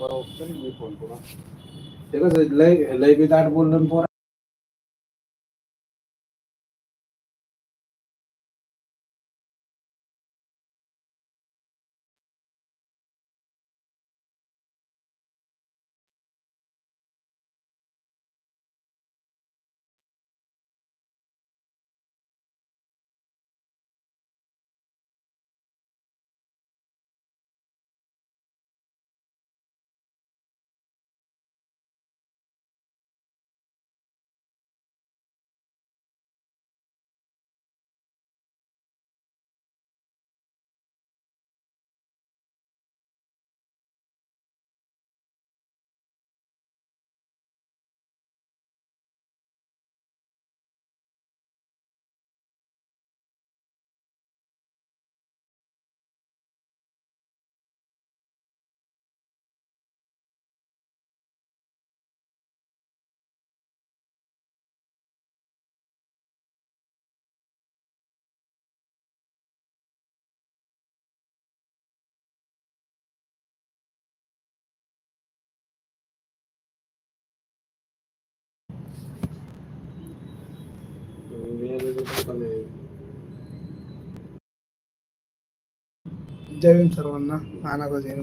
बरोबर मी लय लय बी दाट बोललं पोरा जय भीम सर्वांना नानाचा जय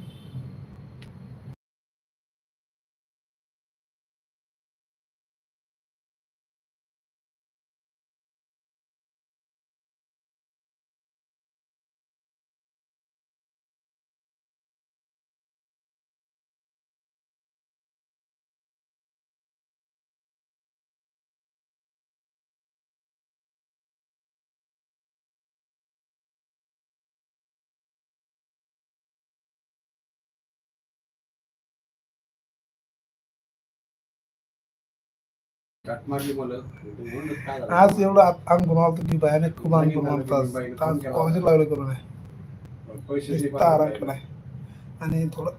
आज एवढं अंग होतं की भयानक खूप अंग आज. कॉलेज लागलं करून आहे. आराम केलाय आणि थोडं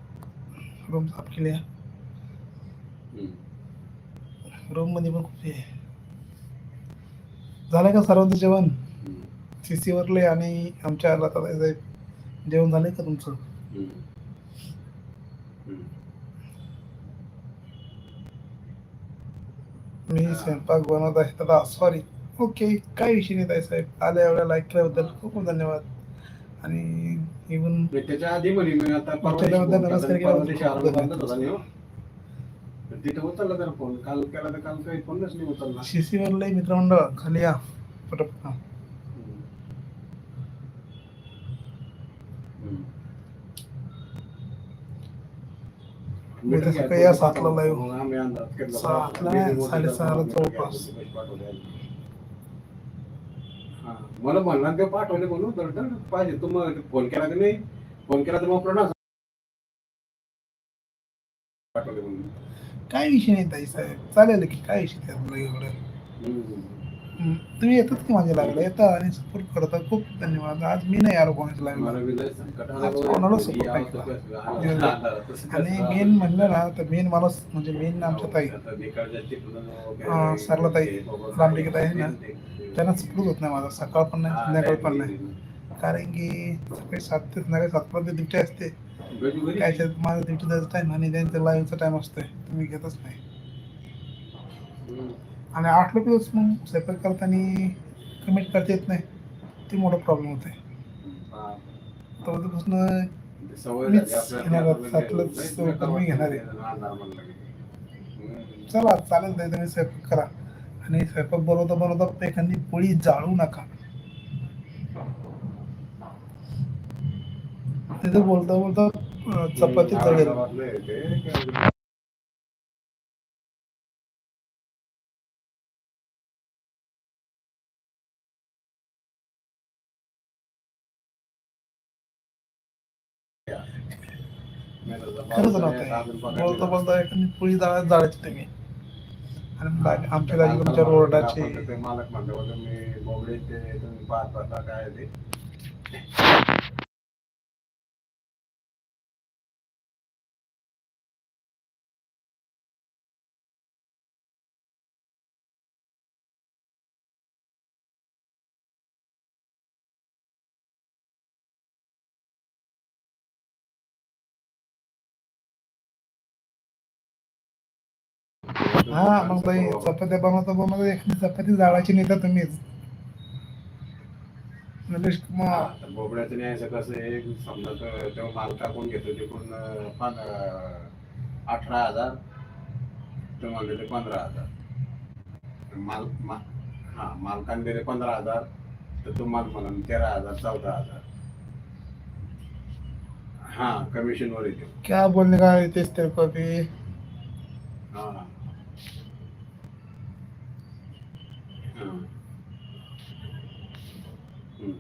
रूम साफ केली रूममध्ये पण खूप आहे. झालं का सर्वांचं जेवण? सीसी वरले आणि आमच्या लता साहेब जेवण झालंय का तुमचं? मी स्वयंपाक बनवत आहे दादा सॉरी ओके काय विषय नाही ताई साहेब. आल्या एवढ्या लाईक केल्याबद्दल खूप खूप धन्यवाद. आणि इवन त्याच्या आधी म्हणे मी आता त्याच्याबद्दल नमस्कार केला. तर तिथं उचलला जरा फोन काल केला तर काल काही फोनच नाही उचलला. सीसी वरले मित्रमंडळ. खाली या. पटपट. घ्या, काही या सातला केला. सातला साडेसहाला जवळपास. हा, मला म्हणला ते पाठवले म्हणून तर पाहिजे. तू मग फोन केला की नाही? फोन केला तर मग ना पाठवले म्हणून. काय विषय नाही ताई साहेब. चालेल की काय विषय त्यातलं एवढं. तुम्ही येतात की माझ्या लागला येता आणि सपोर्ट करता. खूप धन्यवाद. आज मी नाही आलो कोणाच्या लागला मला आज. कोणाला नाही केला. कसं आणि. मेन म्हणलं ना तर मेन माणूस म्हणजे मेन आमच्या ताई. हा, सरलाताई, ते बाबा रामटेके ताई ना, त्यांना सपोर्ट होत नाही माझा. सकाळ पण नाही संध्याकाळ पण नाही. कारण की सकाळी सात ते संध्याकाळी सातपर्यंत ड्युटी असते. काय माझा ड्युटी द्यायचा टाइम आणि त्यांचा लाईव्हचा टाइम असतोय. तुम्ही घेतच नाही. आणि आठ लोक मग स्वयंपाक करताना कमिट करता येत नाही ते मोठा प्रॉब्लेम होतोय हा. तर उद्यापासून ते सवय मीच झाली आपल्याला. घेणार आपल्याला सातलंच नाही, सवय नाही, मी घेणार आहे. चला चालेल ताई तुम्ही स्वयंपाक करा आणि स्वयंपाक बनवता बनवता एखादी पोळी जाळू नका तिथे बोलता बोलता चपाती तळेल औरंगाबादला आहे ते, की खरंच राहते बोलता बोलता एखादी पोळी जाळ जाळायची तुम्ही आणि आमच्या गाडी तुमच्या रोडाचे मालक म्हणले मी बोबडे ते तुम्ही पाहत पाहता काय ते. हा मग बाई चपात्या बनवता बनवता एखादी चपाती जाळायची नाही तर तुम्हीच तर बोबड्याचं न्यायचं कसं आहे समजा तो- तो माल टाकून घेतो तिकडून पं- अं, अठरा हजार. तो म्हणले ते पंधरा हजार. माल मा हा मालकाने दिले पंधरा हजार तर तो माल म्हणा तेरा हजार चौदा हजार. हा कमिशन वर येते. क्या बोलने का तेच ते कॉपी? हा. हम्म. हम्म.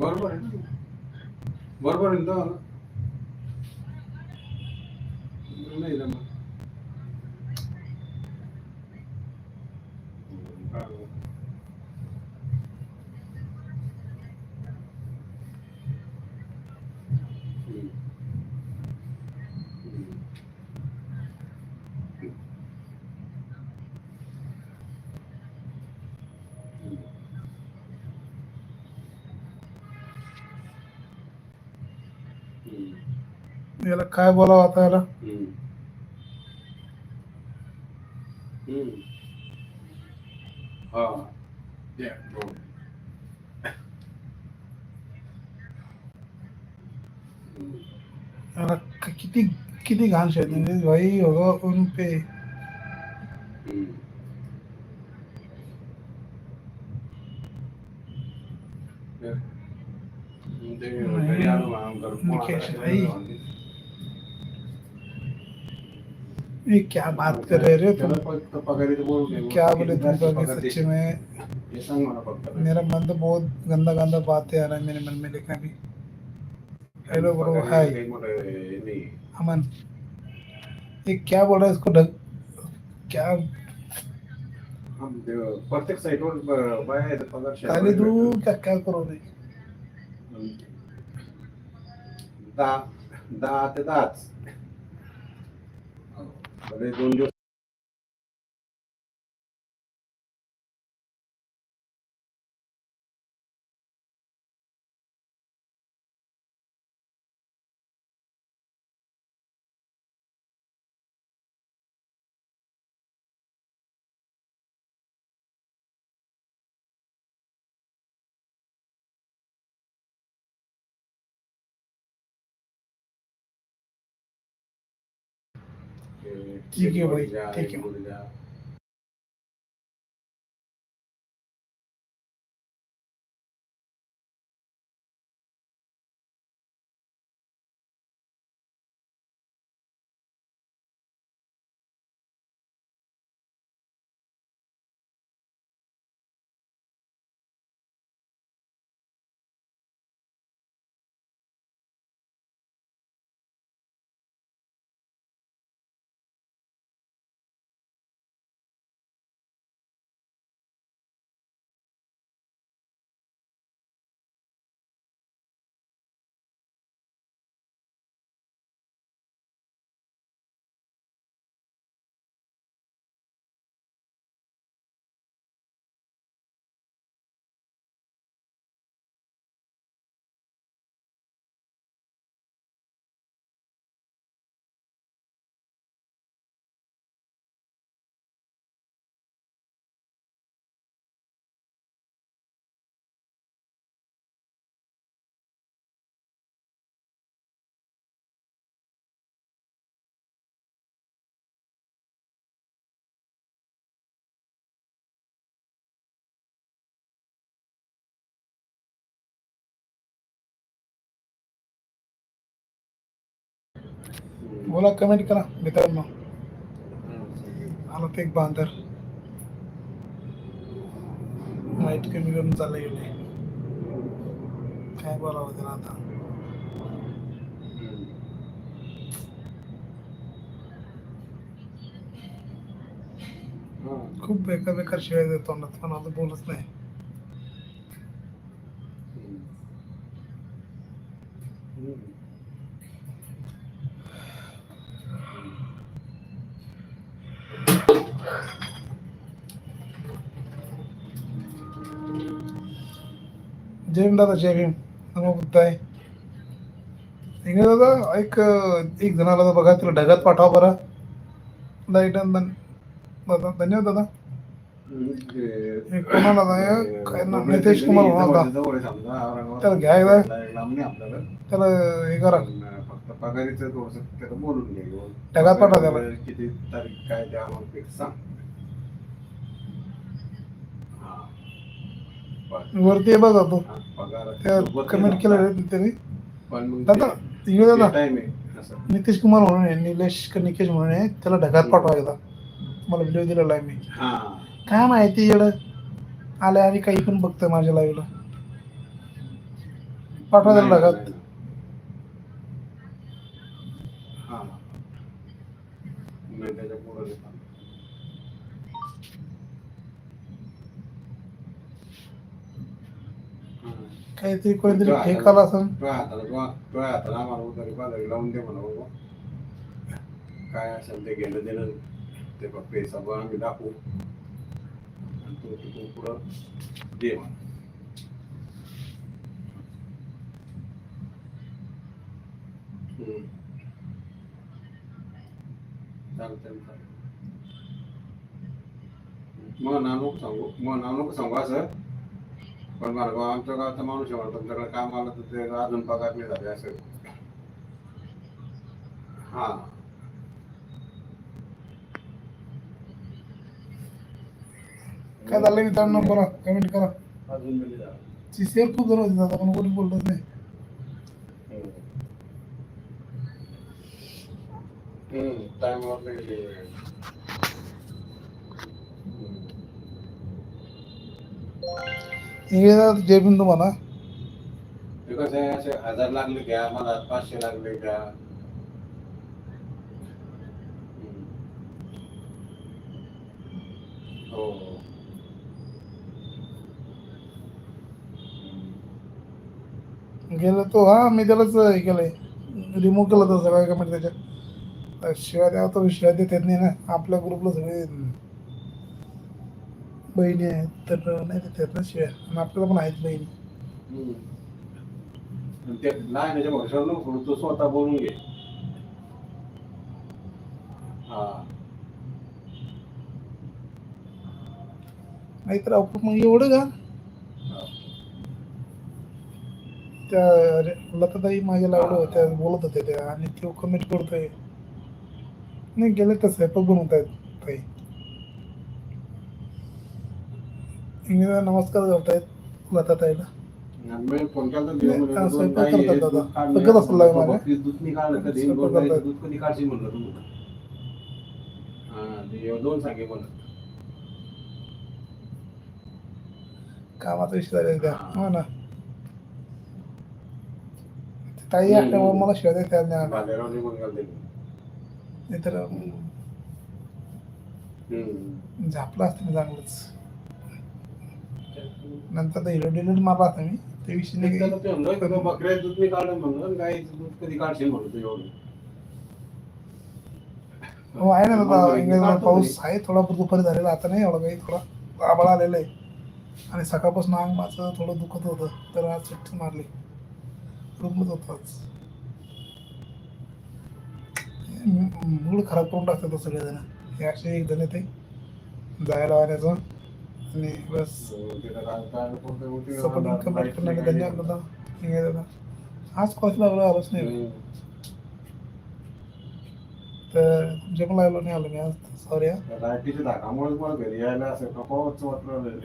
बरोबर आहे बरोबर आहे ना तो? नाही जमत. हम्म. हम्म. हम्म. हम्म. हम्म. याला काय बोलावं आता याला. हा. क- किती किती घाण शेत म्हणजे भाई होगा उन पे हम्म. Yeah. ते घरी आलो ना, आमचं कोण मुकेश आलं, भाई. ते ये क्या बात कर रहे रे तुम त्याला फक्त पगारीचं बोलू दे. क्या बोले किती तुम जास्त तो अभी पगार सच्ची दे. में हे सांग मला फक्त मेरा मन तो बहुत गंदा गंदा बातें आ रहा है मेरे मन में लेकिन अभी हेलो ब्रो पगारी हाय काही मोठं हे नाही. अमन ये क्या बोल रहा है इसको ढंग क्या हम ते प्रत्येक साईटवर ब- बाया आहेत, पगार शेअर ताली भेटतो. दू क्या क्या करो रे दहा दहा ते दहाच भले म्हणजे दोन दिवस ठीक आहे भाई, एक ठीक आहे. बोला कमेंट करा मित्रांनो. आला ते एक बांधर लाइट कमी करून चाललं गेले काय बोलावं त्याला आता. खूप बेकार बेकार शिवाय देतो तोंडात पण आता बोलत नाही हम्म. हम्म. जय दादा जय भीम नमो बुद्धाय इंग्रज दादा एक एक जणाला बघा तुला ढगात पाठवा बरं लाइट दादा धन्यवाद दादा एक कोणाला काय नाव, नितेश कुमार होता. त्याला घ्या एकदा. आपल्याला त्याला हे करा ढगात पाठवा त्याला. किती तारीख काय द्या सांग हा. बस. वरती आहे बघा तो. त्या कमेंट केलं त्यांनी. दादा इंग्रज दादा. नितीश कुमार म्हणून आहे निलेश का निकेश म्हणून आहे. त्याला ढगात पाठवा एकदा. मला व्हिडिओ दिलेला आहे मी. काय माहिती येडं आले आणि काही पण बघतोय माझ्या लाईव्हला पाठवा त्याला ढगात नाही, नाही. हा नाही त्याच्या पुढं नाही चालत. हा. काहीतरी कोणीतरी फेक आला असं तुझ्या हाताला तुझ्या तुझ्या हाताला आम्हाला उधारी पाजारी लावून दे म्हणा बाबा काय असेल ते गेलं दिलं ते बघ पैसा बघ आम्ही दाखवू आणि तू तिथून पुढं दे म्हणा हम्म. चालतंय चालतंय. मग नाव नको सांगू मग नाव नको सांगू असं पण मला गाव आमच्या गावचा माणूस आहे म्हणा तुमच्याकडे काम आलं तर ते अजून पगार नाही झाले असं. हा. काय झालं मित्रांनो? बरं कमेंट करा. अजून नाही झालं. ती शेअर खूप होती दादा पण कोणी बोलत नाही. हम्म टाइमवर नाही. इंग्रजात जय भीम तुम्हाला. ते कसं आहे असे हजार लागले घ्या मला पाचशे लागले घ्या. हो. गेलं तो हा मी त्यालाच हे केलंय. रिमूव्ह केलं तर सगळ्या कमेंट त्याच्या शिवाय द्यावं तर शिवाय देत नाही ना. आपल्या ग्रुपला सगळे बहिणी आहेत तर नाही देत येत ना शिवाय. आणि आपल्याला पण आहेत बहिणी. हम्म. आणि ते लहानाच्या भरोशावर नको सोडू, तू स्वतः बोलून घे. हा. नाहीतर आपण मग एवढं का हा. त्या रे- लताताई माझ्या लावलं होत्या बोलत होत्या त्या आणि तो कमेंट करतोय. नाही गेले तर स्वयंपाक बनवत आहेत ताई. इंग्रजा नमस्कार लताताईला स्वयंपाक गाई आहेत, करतात दादा. असं स्वयंपाक दोन करतात. हा सांगे म्हणलं कामाचा विषय झाला त्या हो. ना. ताई असल्यामुळे मला शिवाय त्या नाही तर झापलं असतं मी चांगलंच. नंतर तर हिरो डिलीट मारला असता मी. ते विषय नाही त्याला ते म्हणलं की बाबा, बकऱ्याचं दूध नाही काढलं म्हणलं गाईचं दूध कधी काढशील म्हणलं तू एवढं. हो आहे ना दादा इंग्रज काढतो पाऊस आहे थोडा दुपारी झालेला आता नाही एवढा काही थोडा आबाळ आलेला आहे. आणि सकाळपासून अंग माझं थोडं दुखत होतं तर आज सुट्टी मारली. रूमच होतं आज. मूड खराब करून टाकतात सगळेजण. हे असे एक जण ते जायला वाण्याचं आणि करणारे धन्यवाद दादा इंग्रज दादा आज कॉलेज लागलो आलोच नाही हम्म. तर तुमच्या पण लागलो नाही आलो मी आज सॉरी हा। लाईटीच्या मला घरी यायला असं कपावच वाटलं.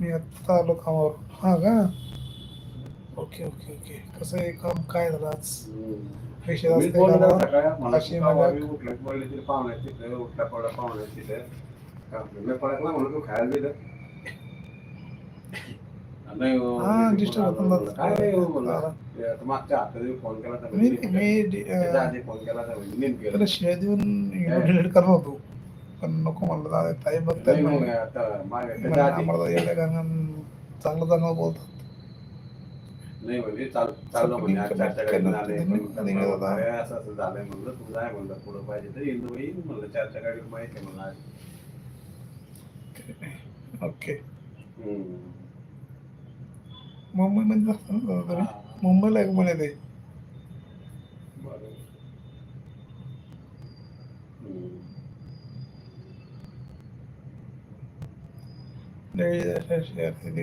मी आत्ता आलो कामावर. हा का? Okay okay okay. कसं आहे काम? काय झालं आज? मी? सकाळी, मला अशी उठलं बोलले तिथे पाहुणे आहेत तिथे, उठला पडला पाहुणे आहेत तिथे. का मी पडकला म्हणून तू खायला दिलं. नाही हो, हा, मी disturb तिकडून होतं आलो. ना. काय नाही हो म्हणलं. हा. ते आता मागच्या हप्त्यात फोन केला तर मी म्हणजे मी त्याच्या अं, आधी फोन केला तर म्हणजे नीट केलं. त्याला शिवाय देऊन डिलीट करणार होतो पण नको म्हणलं दादा ताई बघताय नाही, म्हणलं. नाही, आता मागे म्हणलं, त्याच्या आधी आम्हाला एवढ्या गाणं चांगलं चांगलं बोलतात नाही म्हणजे चाल चाललो आज आले दादा. अरे असं असं झालंय म्हणलं तू जाय म्हणलं पुढं पाहिजे तर येईल म्हणलं. माहिती आहे म्हणलं आज. ओके. असतं तुम्ही हा, मुंबईला एक म्हणे ते.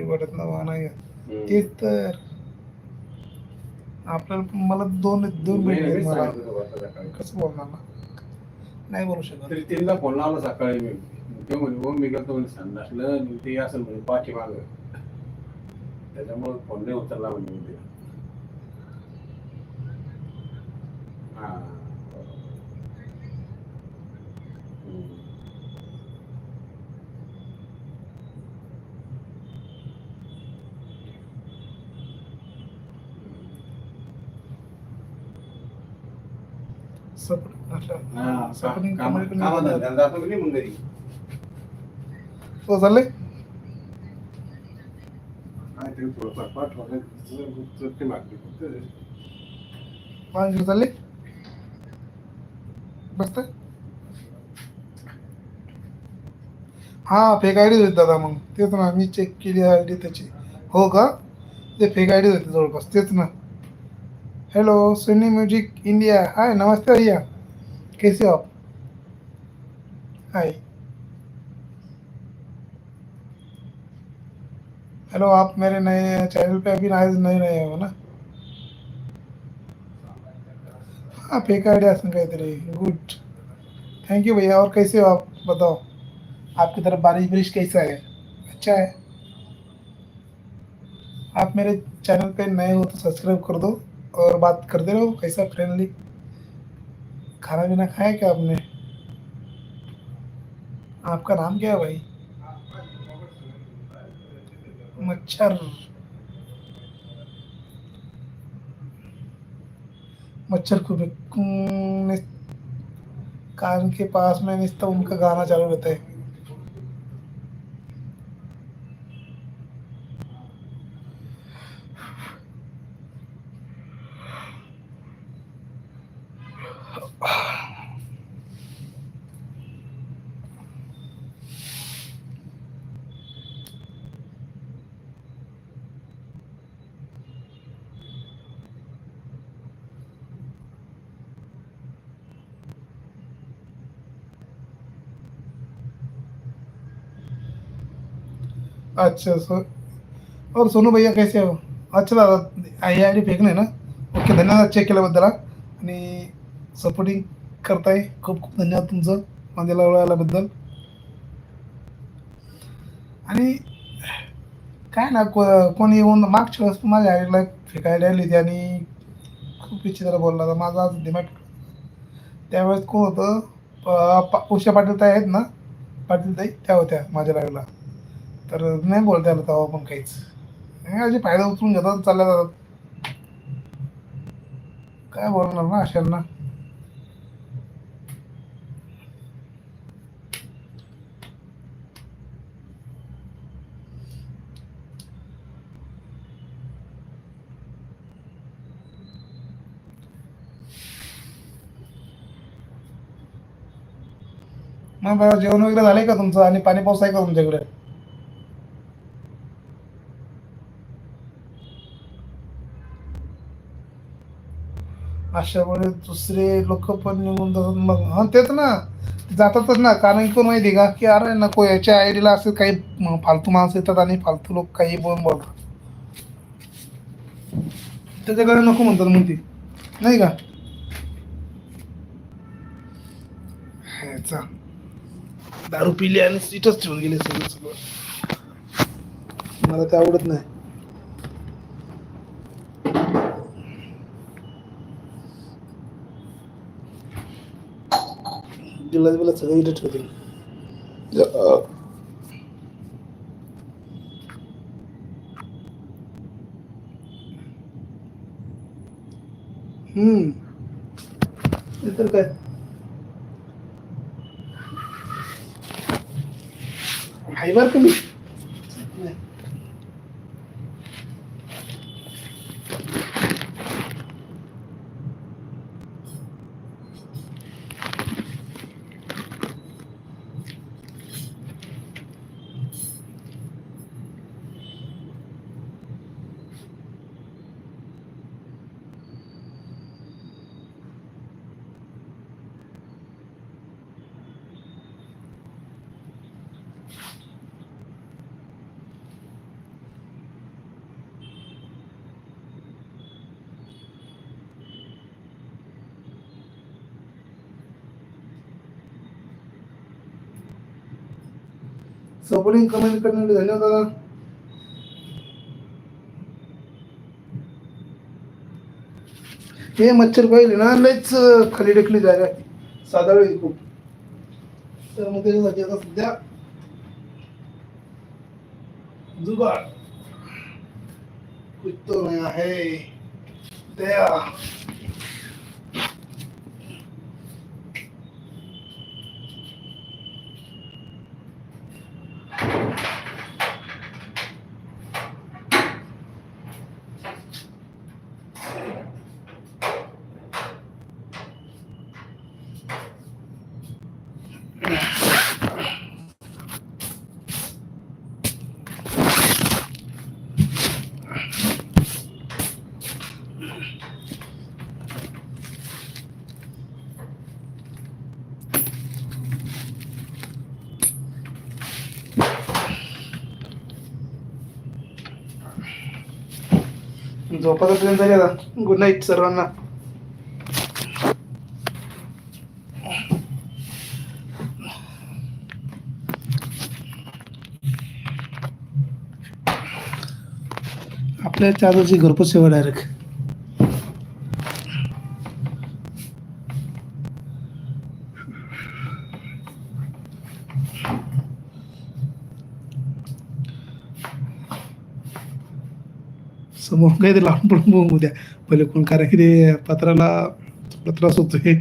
वाटत ना. तेच तर. आपल्याला मला दोन दोन मिनिट मला. कसं बोलणार ना? नाही बोलू शकत. तरी तीनदा फोन लावला सकाळी मी. ते म्हणे हो मी गेलो म्हणजे संडासलं आणि ते असेल म्हणजे पाठीमाग. त्याच्यामुळे फोन नाही उचलला म्हणजे मी ते. हा बरोबर. हम्म. सपोर्ट हा, असं सपोर्टिंग काम- कमेंट कामात धंद्याला जातो की नाही मग घरी तो चाललंय? फक्त माझ्याकडे चालले बसत हा फेक आय डी होती दादा मग. तेच ना मी चेक केली आय डी त्याची. हो का? ते फेक आय डी होती जवळपास. तेच ना. Hello Sony music India hi नमस्ते भैया। कैसे हो आप? हाय हेलो आप मेरे नए चैनल पे अभी नए नए नए हो ना? हाँ फेक आइडिया असं काहीतरी गुड थैंक यू भैया। और कैसे हो आप? बताओ। आपकी तरफ़ बारिश बारिश कैसा है? अच्छा है? आप मेरे चैनल पे नए हो तो सब्सक्राइब कर दो। और बात करते रहो, कैसा फ्रेंडली खाना पीना खाया क्या आपने? आपका नाम क्या है भाई? मच्छर। मच्छर को कान के पास में उनका गाना चालू रहता है। अच्छा सर और सोनू भैया कैसे हो? अच्छा दादा आई आय डी फेक नाही ना ओके धन्यवाद चेक केल्याबद्दल आणि सपोर्टिंग करताय. खूप खूप धन्यवाद तुमचं माझ्याला ओळखल्याबद्दल आणि काय ना को कोणी येऊन मागच्या वेळेस माझ्या आईला फेकायला आली होती आणि खूप विचित्र बोलला होता. माझा आज दिमाग त्यावेळेस कोण होतं? प- उषा पाटील ताई आहेत ना? पाटील ताई त्या होत्या माझ्या लागला तर नाही बोलता आलं तेव्हा पण काहीच. हे असे फायदा उचलून घेतात चालल्या जातात. काय बोलणार ना अशांना? मग जेवण वगैरे झालंय का तुमचं? आणि पाणी पाऊस आहे का तुमच्याकडे? अशामुळे दुसरे लोक पण निघून जातात. मग हा तेच ना. जातातच ना. कारण की माहिती आहे का? की अरे नको याच्या आयडीला असं काही फालतू माणसं येतात आणि फालतू लोक काही बोलून बोलतात. त्याच्याकडे नको म्हणतात मग ती नाही का? ह्याचा दारू पिली आणि सीटच ठेवून गेले सगळं सगळं. मला ते आवडत नाही. गिलास बिलास सगळं हम्म. ते तर काय? आहे बरं सपोर्टिंग कमेंट करण्यासाठी धन्यवाद दादा. हे मच्छर पाहिले ना लयच खाली ढकली जायला साधा वेळी खूप. तर मग त्याच्यासाठी आता सध्या जुगाड. कुछ तो नया है दया झोपाचा प्लॅन झाली आता. गुड नाईट सर्वांना. आपल्या चादरची घरपोच सेवा डायरेक्ट समोर काही ते पडून बघू उद्या पहिले कोण कारण की ते पत्राला थोडा त्रास होतोय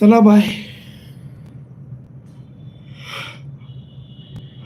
चला बाय.